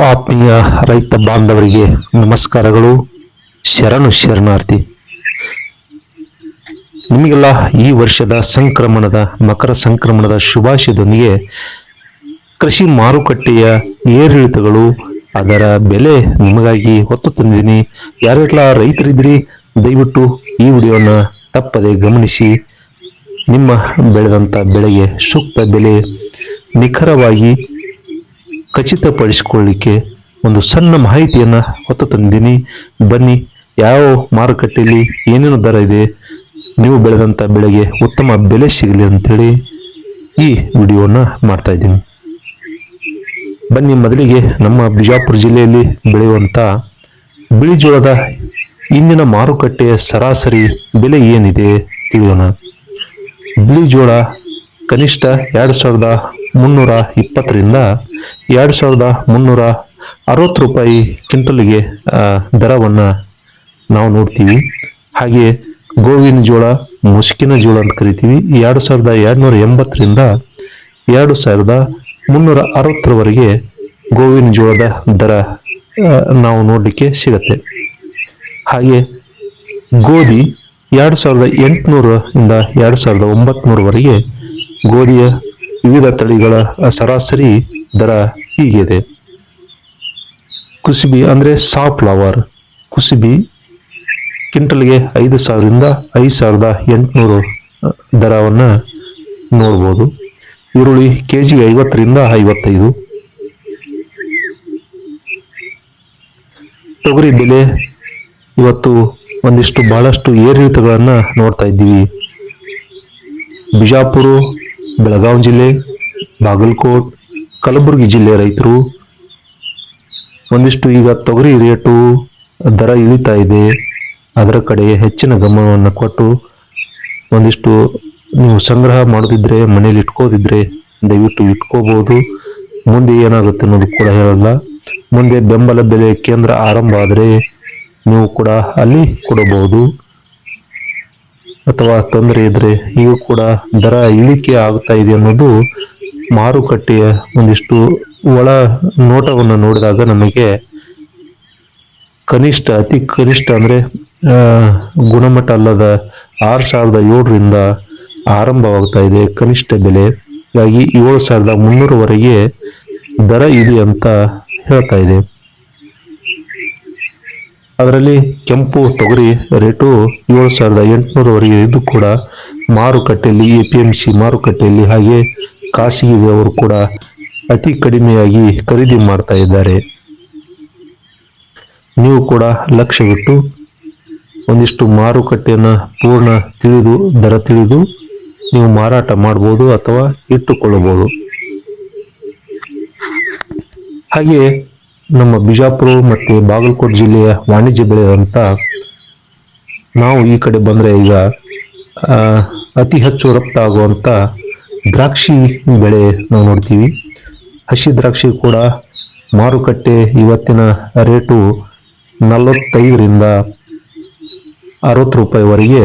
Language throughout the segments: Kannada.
ಆತ್ಮೀಯ ರೈತ ಬಾಂಧವರಿಗೆ ನಮಸ್ಕಾರಗಳು. ಶರಣು ಶರಣಾರ್ಥಿ. ನಿಮಗೆಲ್ಲ ಈ ವರ್ಷದ ಸಂಕ್ರಮಣದ, ಮಕರ ಸಂಕ್ರಮಣದ ಶುಭಾಶಯದೊಂದಿಗೆ ಕೃಷಿ ಮಾರುಕಟ್ಟೆಯ ಏರಿಳಿತಗಳು, ಅದರ ಬೆಲೆ ನಿಮಗಾಗಿ ಹೊತ್ತು ತಂದಿದ್ದೀನಿ. ಯಾರೆಲ್ಲ ರೈತರಿದ್ರಿ ದಯವಿಟ್ಟು ಈ ವಿಡಿಯೋನ ತಪ್ಪದೆ ಗಮನಿಸಿ. ನಿಮ್ಮ ಬೆಳೆದಂಥ ಬೆಳೆಗೆ ಸೂಕ್ತ ಬೆಲೆ ನಿಖರವಾಗಿ ಖಚಿತಪಡಿಸಿಕೊಳ್ಳಿಕ್ಕೆ ಒಂದು ಸಣ್ಣ ಮಾಹಿತಿಯನ್ನು ಹೊತ್ತು ತಂದಿದ್ದೀನಿ. ಬನ್ನಿ, ಯಾವ ಮಾರುಕಟ್ಟೆಯಲ್ಲಿ ಏನೇನು ದರ ಇದೆ, ನೀವು ಬೆಳೆದಂಥ ಬೆಳೆಗೆ ಉತ್ತಮ ಬೆಲೆ ಸಿಗಲಿ ಅಂತೇಳಿ ಈ ವಿಡಿಯೋನ ಮಾಡ್ತಾ ಇದ್ದೀನಿ. ಬನ್ನಿ, ಮೊದಲಿಗೆ ನಮ್ಮ ಬಿಜಾಪುರ ಜಿಲ್ಲೆಯಲ್ಲಿ ಬೆಳೆಯುವಂಥ ಬಿಳಿಜೋಳದ ಇಂದಿನ ಮಾರುಕಟ್ಟೆಯ ಸರಾಸರಿ ಬೆಲೆ ಏನಿದೆ ತಿಳಿಯೋಣ. ಬಿಳಿಜೋಳ ಕನಿಷ್ಠ ಎರಡು ಸಾವಿರದ ಮುನ್ನೂರ ಇಪ್ಪತ್ತರಿಂದ ಎರಡು ಸಾವಿರದ ಮುನ್ನೂರ ಅರವತ್ತು ರೂಪಾಯಿ ಕ್ವಿಂಟಲ್ಗೆ ದರವನ್ನು ನಾವು ನೋಡ್ತೀವಿ. ಹಾಗೆ ಗೋವಿನ ಜೋಳ ಮುಸುಕಿನ ಜೋಳ ಅಂತ ಕರಿತೀವಿ. ಎರಡು ಸಾವಿರದ ಎರಡುನೂರ ಎಂಬತ್ತರಿಂದ ಎರಡು ಸಾವಿರದ ಮುನ್ನೂರ ಅರವತ್ತರವರೆಗೆ ಗೋವಿನ ಜೋಳದ ದರ ನಾವು ನೋಡಲಿಕ್ಕೆ ಸಿಗತ್ತೆ. ಹಾಗೆ ಗೋಧಿ ಎರಡು ಸಾವಿರದ ಎಂಟುನೂರು ಇಂದ ಎರಡು ಸಾವಿರದ ಒಂಬತ್ನೂರವರೆಗೆ ಗೋಧಿಯ ವಿವಿಧ ತಳಿಗಳ ಸರಾಸರಿ ದರ ಹೀಗಿದೆ. ಕುಸುಬಿ ಅಂದರೆ ಸಾಫ್ಟ್ ಫ್ಲವರ್ ಕುಸುಬಿ ಕ್ವಿಂಟಲ್ಗೆ ಐದು ಸಾವಿರದಿಂದ ಐದು ಸಾವಿರದ ಎಂಟುನೂರು ದರವನ್ನು ನೋಡ್ಬೋದು. ಈರುಳ್ಳಿ ಕೆ ಜಿಗೆ ಐವತ್ತರಿಂದ ಐವತ್ತೈದು. ತೊಗರಿ ಬೆಲೆ ಇವತ್ತು ಒಂದಿಷ್ಟು ಬಹಳಷ್ಟು ಏರಿಳಿತಗಳನ್ನು ನೋಡ್ತಾ ಇದ್ದೀವಿ. ಬಿಜಾಪುರ, ಬೆಳಗಾವಿ ಜಿಲ್ಲೆ, ಬಾಗಲಕೋಟ್ ಕಲಬುರಗಿ ಜಿಲ್ಲೆ ರೈತರು, ಒಂದಿಷ್ಟು ಈಗ ತೊಗರಿ ರೇಟು ದರ ಇಳಿತಾ ಇದೆ. ಅದರ ಕಡೆ ಹೆಚ್ಚಿನ ಗಮನವನ್ನು ಕೊಟ್ಟು ಒಂದಿಷ್ಟು ನೀವು ಸಂಗ್ರಹ ಮಾಡೋದಿದ್ರೆ, ಮನೇಲಿ ಇಟ್ಕೋದಿದ್ರೆ ದಯವಿಟ್ಟು ಇಟ್ಕೋಬಹುದು ಮುಂದೆ ಏನಾಗುತ್ತೆ ಅನ್ನೋದು ಕೂಡ ಹೇಳಲ್ಲ. ಮುಂದೆ ಬೆಂಬಲ ಬೆಲೆ ಕೇಂದ್ರ ಆರಂಭ ಆದರೆ ನೀವು ಕೂಡ ಅಲ್ಲಿ ಕೊಡಬಹುದು. ಅಥವಾ ತೊಂದರೆ ಇದ್ದರೆ ಈಗ ಕೂಡ ದರ ಇಳಿಕೆ ಆಗ್ತಾ ಇದೆ ಅನ್ನೋದು ಮಾರುಕಟ್ಟೆಯ ಒಂದಿಷ್ಟು ಒಳ ನೋಟವನ್ನು ನೋಡಿದಾಗ ನಮಗೆ ಕನಿಷ್ಠ, ಅತಿ ಕನಿಷ್ಠ ಅಂದರೆ ಗುಣಮಟ್ಟ ಅಲ್ಲದ ಆರು ಸಾವಿರದ ಏಳರಿಂದ ಆರಂಭವಾಗ್ತಾ ಇದೆ ಕನಿಷ್ಠ ಬೆಲೆ. ಹೀಗಾಗಿ ಏಳು ಸಾವಿರದ ಮುನ್ನೂರವರೆಗೆ ದರ ಇದೆ ಅಂತ ಹೇಳ್ತಾ ಇದೆ. ಅದರಲ್ಲಿ ಕೆಂಪು ತೊಗರಿ ರೇಟು ಏಳು ಸಾವಿರದ ಎಂಟುನೂರವರೆಗೆ ಇದು ಕೂಡ ಮಾರುಕಟ್ಟೆಯಲ್ಲಿ, ಎ ಪಿ ಎಂ ಸಿ ಮಾರುಕಟ್ಟೆಯಲ್ಲಿ ಹಾಗೆ ಖಾಸಗಿಯವರು ಕೂಡ ಅತಿ ಕಡಿಮೆಯಾಗಿ ಖರೀದಿ ಮಾಡ್ತಾ ಇದ್ದಾರೆ. ನೀವು ಕೂಡ ಲಕ್ಷ್ಯವಿಟ್ಟು ಒಂದಿಷ್ಟು ಮಾರುಕಟ್ಟೆಯನ್ನು ಪೂರ್ಣ ತಿಳಿದು, ದರ ತಿಳಿದು ನೀವು ಮಾರಾಟ ಮಾಡ್ಬೋದು ಅಥವಾ ಇಟ್ಟುಕೊಳ್ಳಬಹುದು. ಹಾಗೆ ನಮ್ಮ ಬಿಜಾಪುರ ಮತ್ತು ಬಾಗಲಕೋಟೆ ಜಿಲ್ಲೆಯ ವಾಣಿಜ್ಯ ಬೆಳೆದಂತ ನಾವು ಈ ಕಡೆ ಬಂದರೆ ಈಗ ಅತಿ ಹೆಚ್ಚು ರಫ್ತಾಗುವಂಥ ದ್ರಾಕ್ಷಿ ಬೆಳೆ ನಾವು ನೋಡ್ತೀವಿ. ಹಸಿ ದ್ರಾಕ್ಷಿ ಕೂಡ ಮಾರುಕಟ್ಟೆ ಇವತ್ತಿನ ರೇಟು ನಲವತ್ತೈದರಿಂದ ಅರವತ್ತು ರೂಪಾಯಿವರೆಗೆ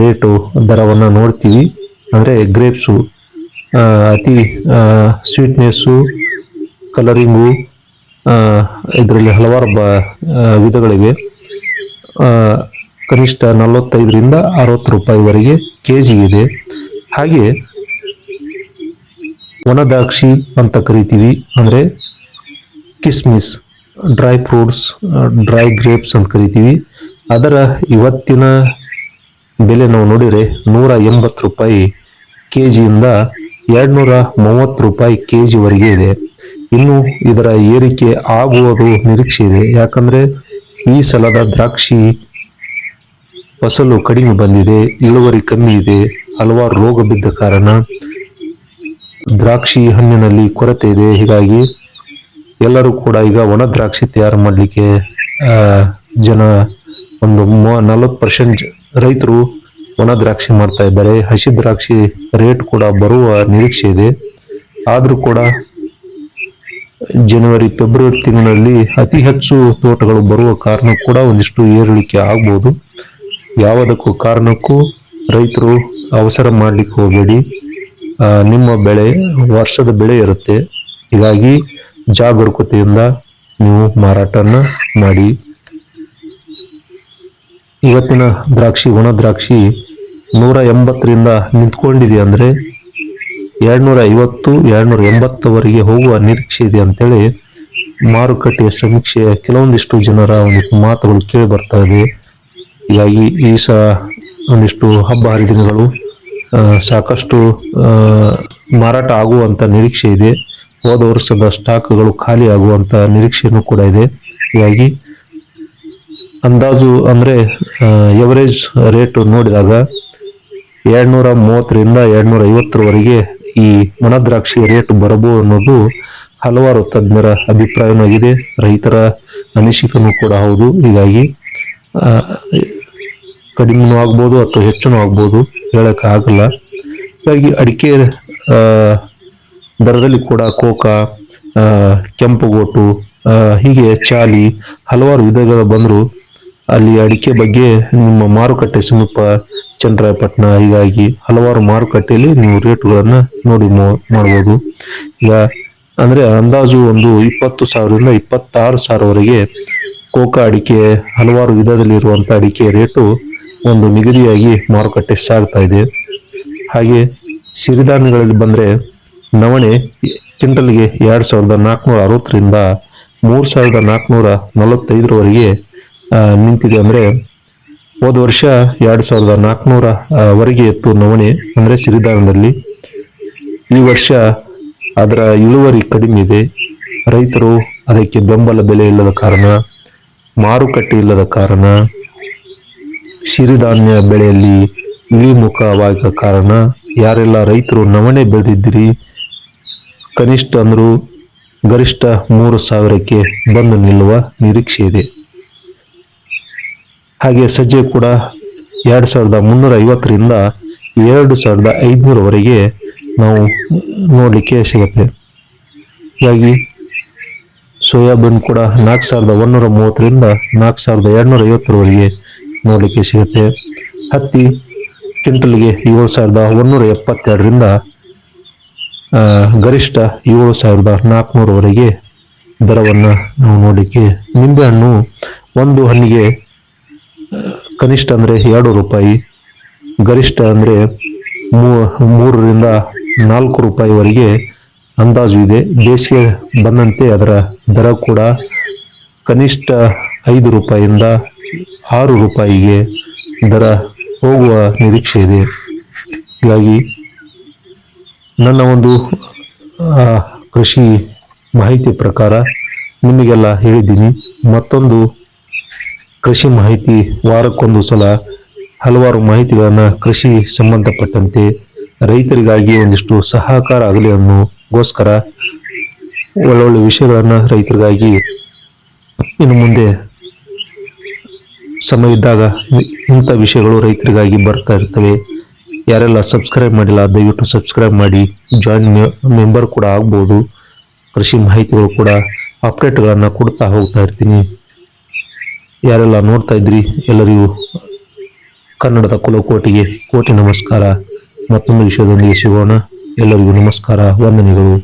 ರೇಟು ದರವನ್ನು ನೋಡ್ತೀವಿ. ಅಂದರೆ ಗ್ರೇಪ್ಸು ಅತಿ ಸ್ವೀಟ್ನೆಸ್ಸು, ಕಲರಿಂಗು ಇದರಲ್ಲಿ ಹಲವಾರು ಬ ವಿಧಗಳಿವೆ. ಕನಿಷ್ಠ ನಲವತ್ತೈದರಿಂದ ಅರವತ್ತು ರೂಪಾಯಿವರೆಗೆ ಕೆ ಜಿ ಇದೆ. ಹಾಗೆ ಒಣ ದ್ರಾಕ್ಷಿ ಅಂತ ಕರಿತೀವಿ. ಅಂದರೆ ಕಿಸ್ಮಿಸ್, ಡ್ರೈ ಫ್ರೂಟ್ಸ್ ಡ್ರೈ ಗ್ರೇಪ್ಸ್ ಅಂತ ಕರಿತೀವಿ. ಅದರ ಇವತ್ತಿನ ಬೆಲೆ ನಾವು ನೋಡಿದರೆ ನೂರ ಎಂಬತ್ತು ರೂಪಾಯಿ ಕೆ ಜಿಯಿಂದ ಎರಡುನೂರ ಮೂವತ್ತು ರೂಪಾಯಿ ಕೆ ಜಿವರೆಗೆ ಇದೆ. ಇನ್ನು ಇದರ ಏರಿಕೆ ಆಗುವುದು ನಿರೀಕ್ಷೆ ಇದೆ. ಯಾಕಂದರೆ ಈ ಸಲದ ದ್ರಾಕ್ಷಿ ಫಸಲು ಕಡಿಮೆ ಬಂದಿದೆ, ಇಳುವರಿ ಕಮ್ಮಿ ಇದೆ, ಹಲವಾರು ರೋಗ ಬಿದ್ದ ಕಾರಣ ದ್ರಾಕ್ಷಿ ಹಣ್ಣಿನಲ್ಲಿ ಕೊರತೆ ಇದೆ. ಹೀಗಾಗಿ ಎಲ್ಲರೂ ಕೂಡ ಈಗ ಒಣ ದ್ರಾಕ್ಷಿ ತಯಾರು ಮಾಡಲಿಕ್ಕೆ ಜನ ಒಂದು ನಲವತ್ತು ಪರ್ಸೆಂಟ್ ರೈತರು ಒಣ ದ್ರಾಕ್ಷಿ ಮಾಡ್ತಾ ಇದ್ದಾರೆ. ಹಸಿ ದ್ರಾಕ್ಷಿ ರೇಟ್ ಕೂಡ ಬರುವ ನಿರೀಕ್ಷೆ ಇದೆ. ಆದರೂ ಕೂಡ ಜನವರಿ, ಫೆಬ್ರವರಿ ತಿಂಗಳಲ್ಲಿ ಅತಿ ಹೆಚ್ಚು ತೋಟಗಳು ಬರುವ ಕಾರಣ ಕೂಡ ಒಂದಿಷ್ಟು ಏರಿಳಿಕೆ ಆಗ್ಬೋದು. ಯಾವುದಕ್ಕೂ ಕಾರಣಕ್ಕೂ ರೈತರು ಅವಸರ ಮಾಡ್ಲಿಕ್ಕೆ ಹೋಗಬೇಡಿ. ನಿಮ್ಮ ಬೆಳೆ ವರ್ಷದ ಬೆಳೆ ಇರುತ್ತೆ. ಹೀಗಾಗಿ ಜಾಗರೂಕತೆಯಿಂದ ನೀವು ಮಾರಾಟನ ಮಾಡಿ. ಇವತ್ತಿನ ದ್ರಾಕ್ಷಿ, ಒಣ ದ್ರಾಕ್ಷಿ ನೂರ ಎಂಬತ್ತರಿಂದ ನಿಂತ್ಕೊಂಡಿದೆ ಅಂದರೆ ಎರಡ್ನೂರ ಐವತ್ತು, ಎರಡ್ನೂರ ಎಂಬತ್ತವರೆಗೆ ಹೋಗುವ ನಿರೀಕ್ಷೆ ಇದೆ ಅಂತೇಳಿ ಮಾರುಕಟ್ಟೆಯ ಸಮೀಕ್ಷೆಯ ಕೆಲವೊಂದಿಷ್ಟು ಜನರ ಒಂದಿಷ್ಟು ಮಾತುಗಳು ಕೇಳಿ ಬರ್ತಾ ಇದೆ. ಹೀಗಾಗಿ ಈ ಸಹ ಒಂದಿಷ್ಟು ಹಬ್ಬ ಹರಿದಿನಗಳು ಸಾಕಷ್ಟು ಮಾರಾಟ ಆಗುವಂತ ನಿರೀಕ್ಷೆ ಇದೆ. ಹೋದ ವರ್ಷದ ಸ್ಟಾಕ್ಗಳು ಖಾಲಿ ಆಗುವಂತ ನಿರೀಕ್ಷೆಯೂ ಕೂಡ ಇದೆ. ಹೀಗಾಗಿ ಅಂದಾಜು ಅಂದ್ರೆ ಎವರೇಜ್ ರೇಟ್ ನೋಡಿದಾಗ ಎರಡ್ನೂರ ಮೂವತ್ತರಿಂದ ಎರಡ್ನೂರ ಐವತ್ತರವರೆಗೆ ಈ ಒಣದ್ರಾಕ್ಷಿ ರೇಟ್ ಬರಬಹುದು ಅನ್ನೋದು ಹಲವಾರು ತಜ್ಞರ ಅಭಿಪ್ರಾಯವಾಗಿದೆ. ರೈತರ ಅನಿಸಿಕೆನೂ ಕೂಡ ಹೌದು. ಹೀಗಾಗಿ ಕಡಿಮೆನೂ ಆಗ್ಬೋದು ಅಥವಾ ಹೆಚ್ಚುನೂ ಆಗ್ಬೋದು ಹೇಳೋಕ್ಕಾಗಲ್ಲ ಹೀಗಾಗಿ ಅಡಿಕೆ ದರದಲ್ಲಿ ಕೂಡ ಕೋಕ ಕೆಂಪು ಗೋಟು ಹೀಗೆ ಚಾಲಿ ಹಲವಾರು ವಿಧಗಳು ಬಂದರೂ. ಅಲ್ಲಿ ಅಡಿಕೆ ಬಗ್ಗೆ ನಿಮ್ಮ ಮಾರುಕಟ್ಟೆ ಸಮೀಪ ಚನ್ನರಾಯಪಟ್ಟಣ ಹೀಗಾಗಿ ಹಲವಾರು ಮಾರುಕಟ್ಟೆಯಲ್ಲಿ ನೀವು ರೇಟ್ಗಳನ್ನು ನೋಡಿ ಮಾಡ್ಬೋದು. ಈಗ ಅಂದರೆ ಅಂದಾಜು ಒಂದು ಇಪ್ಪತ್ತು ಸಾವಿರದಿಂದ ಇಪ್ಪತ್ತಾರು ಸಾವಿರವರೆಗೆ ಕೋಕಾ ಅಡಿಕೆ, ಹಲವಾರು ವಿಧದಲ್ಲಿರುವಂಥ ಅಡಿಕೆ ರೇಟು ಒಂದು ನಿಗದಿಯಾಗಿ ಮಾರುಕಟ್ಟೆ ಸಾಗ್ತಾ ಇದೆ. ಹಾಗೆ ಸಿರಿಧಾನ್ಯಗಳಲ್ಲಿ ಬಂದರೆ ನವಣೆ ಕ್ವಿಂಟಲ್ಗೆ ಎರಡು ಸಾವಿರದ ನಾಲ್ಕುನೂರ ಅರವತ್ತರಿಂದ ಮೂರು ಸಾವಿರದ ನಾಲ್ಕುನೂರ ನಲವತ್ತೈದರವರೆಗೆ ನಿಂತಿದೆ ಅಂದರೆ ಹೋದ ವರ್ಷ ಎರಡು ಸಾವಿರದ ನಾಲ್ಕುನೂರ ವರೆಗೆ ಇತ್ತು ನವಣೆ ಅಂದರೆ ಸಿರಿಧಾನ್ಯದಲ್ಲಿ. ಈ ವರ್ಷ ಅದರ ಇಳುವರಿ ಕಡಿಮೆ ಇದೆ. ರೈತರು ಅದಕ್ಕೆ ಬೆಂಬಲ ಬೆಲೆ ಇಲ್ಲದ ಕಾರಣ, ಮಾರುಕಟ್ಟೆ ಇಲ್ಲದ ಕಾರಣ ಸಿರಿಧಾನ್ಯ ಬೆಳೆಯಲ್ಲಿ ಇಳಿಮುಖವಾದ ಕಾರಣ ಯಾರೆಲ್ಲ ರೈತರು ನವಣೆ ಬೆಳೆದಿದ್ದೀರಿ? ಕನಿಷ್ಠ ಅಂದರೂ ಗರಿಷ್ಠ ಮೂರು ಸಾವಿರಕ್ಕೆ ಬಂದು ನಿಲ್ಲುವ ನಿರೀಕ್ಷೆ ಇದೆ. ಹಾಗೆ ಸಜ್ಜೆ ಕೂಡ ಎರಡು ಸಾವಿರದ ಮುನ್ನೂರ ಐವತ್ತರಿಂದ ಎರಡು ಸಾವಿರದ ಐದುನೂರವರೆಗೆ ನಾವು ನೋಡಲಿಕ್ಕೆ ಸಿಗುತ್ತೆ. ಹೀಗಾಗಿ ಸೋಯಾಬೀನ್ ಕೂಡ ನಾಲ್ಕು ಸಾವಿರದ ಒಂದೂರ ಮೂವತ್ತರಿಂದ ನಾಲ್ಕು ಸಾವಿರದ ಎರಡುನೂರ ಐವತ್ತರವರೆಗೆ ನೋಡಲಿಕ್ಕೆ ಸಿಗುತ್ತೆ. ಹತ್ತಿ ಕ್ವಿಂಟಲ್ಗೆ ಏಳು ಸಾವಿರದ ಒಂದೂರ ಎಪ್ಪತ್ತೆರಡರಿಂದ ಗರಿಷ್ಠ ಏಳು ಸಾವಿರದ ನಾಲ್ಕುನೂರವರೆಗೆ ದರವನ್ನು ನಾವು ನೋಡಲಿಕ್ಕೆ ನಿಂಬೆಹಣ್ಣು ಒಂದು ಹಣ್ಣಿಗೆ ಕನಿಷ್ಠ ಅಂದರೆ ಎರಡು ರೂಪಾಯಿ, ಗರಿಷ್ಠ ಅಂದರೆ ಮೂರರಿಂದ ನಾಲ್ಕು ರೂಪಾಯಿವರೆಗೆ ಅಂದಾಜು ಇದೆ. ಬೇಸಿಗೆ ಬಂದಂತೆ ಅದರ ದರ ಕೂಡ ಕನಿಷ್ಠ ಐದು ರೂಪಾಯಿಯಿಂದ ಆರು ರೂಪಾಯಿಗೆ ದರ ಹೋಗುವ ನಿರೀಕ್ಷೆ ಇದೆ. ಹೀಗಾಗಿ ನನ್ನ ಒಂದು ಕೃಷಿ ಮಾಹಿತಿ ಪ್ರಕಾರ ನಿಮಗೆಲ್ಲ ಹೇಳಿದ್ದೀನಿ. ಮತ್ತೊಂದು ಕೃಷಿ ಮಾಹಿತಿ ವಾರಕ್ಕೊಂದು ಸಲ ಹಲವಾರು ಮಾಹಿತಿಗಳನ್ನು ಕೃಷಿ ಸಂಬಂಧಪಟ್ಟಂತೆ ರೈತರಿಗಾಗಿ ಒಂದಿಷ್ಟು ಸಹಕಾರ ಆಗಲಿ ಅನ್ನೋಗೋಸ್ಕರ ಒಳ್ಳೊಳ್ಳೆ ವಿಷಯಗಳನ್ನು ರೈತರಿಗಾಗಿ ಇನ್ನು ಮುಂದೆ ಸಮಯ ಇದ್ದಾಗ ಇಂಥ ವಿಷಯಗಳು ರೈತರಿಗಾಗಿ ಬರ್ತಾ ಇರ್ತವೆ. ಯಾರೆಲ್ಲ ಸಬ್ಸ್ಕ್ರೈಬ್ ಮಾಡಿಲ್ಲ, ದಯವಿಟ್ಟು ಸಬ್ಸ್ಕ್ರೈಬ್ ಮಾಡಿ. ಜಾಯಿನ್ ಮೆಂಬರ್ ಕೂಡ ಆಗ್ಬೋದು. ಕೃಷಿ ಮಾಹಿತಿಗಳು ಕೂಡ ಅಪ್ಡೇಟ್ಗಳನ್ನು ಕೊಡ್ತಾ ಹೋಗ್ತಾ ಇರ್ತೀನಿ. ಯಾರೆಲ್ಲ ನೋಡ್ತಾ ಇದ್ರಿ, ಎಲ್ಲರಿಗೂ ಕನ್ನಡದ ಕುಲಕೋಟಿಗೆ ಕೋಟಿ ನಮಸ್ಕಾರ. ಮತ್ತೊಂದು ವಿಷಯದೊಂದಿಗೆ ಸಿಗೋಣ. ಎಲ್ಲರಿಗೂ ನಮಸ್ಕಾರ, ವಂದನೆಗಳು.